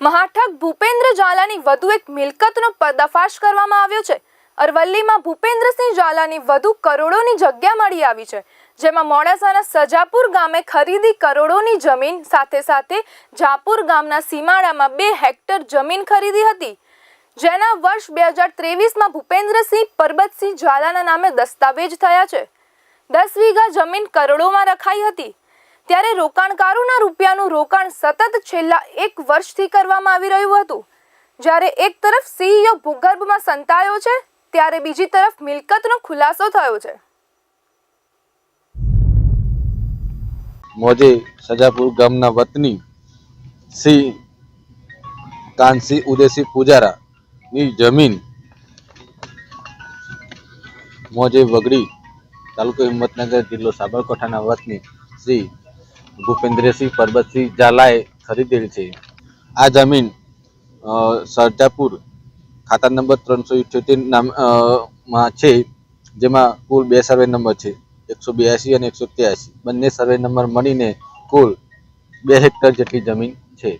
મહાઠગ ભૂપેન્દ્ર ઝાલાની વધુ એક મિલકતનો પર્દાફાશ કરવામાં આવ્યો છે. અરવલ્લીમાં ભૂપેન્દ્રસિંહ ઝાલાની વધુ કરોડોની જગ્યા મળી આવી છે, જેમાં મોડાસાના સજાપુર ગામે ખરીદી કરોડોની જમીન સાથે સાથે જાપુર ગામના સીમાડામાં બે હેક્ટર જમીન ખરીદી હતી. જેના વર્ષ બે હજાર ત્રેવીસમાં ભૂપેન્દ્રસિંહ પરબતસિંહ ઝાલાના નામે દસ્તાવેજ થયા છે. દસ વીઘા જમીન કરોડોમાં રખાઈ હતી. ત્યારે રોકાણકારોના રૂપિયાનું રોકાણ સતત છેલ્લા એક વર્ષથી કરવામાં આવી રહ્યું હતું. જ્યારે એક તરફ સીઈઓ ભૂગર્ભમાં સંતાયો છે, ત્યારે બીજી તરફ મિલકતનો ખુલાસો થયો છે. મોજે સજાપુર ગામના વતની સી કાનસી ઉદયસિંહ પૂજારાની જમીન મોજે વગડી તાલુકો હિંમતનગર જિલ્લો સાબરકાંઠાના વતની શ્રી ભૂપેન્દ્રસિંહ પરબતસિંહ ઝાલાએ ખરીદેલ છે. આ જમીન સરજાપુર ખાતા નંબર ત્રણસો ઇઠ્યોતેર નામમાં છે, જેમાં કુલ બે સર્વે નંબર છે, એકસો બ્યાસી અને એકસો ત્યાસી. બંને સર્વે નંબર મળીને કુલ બે હેક્ટર જેટલી જમીન છે.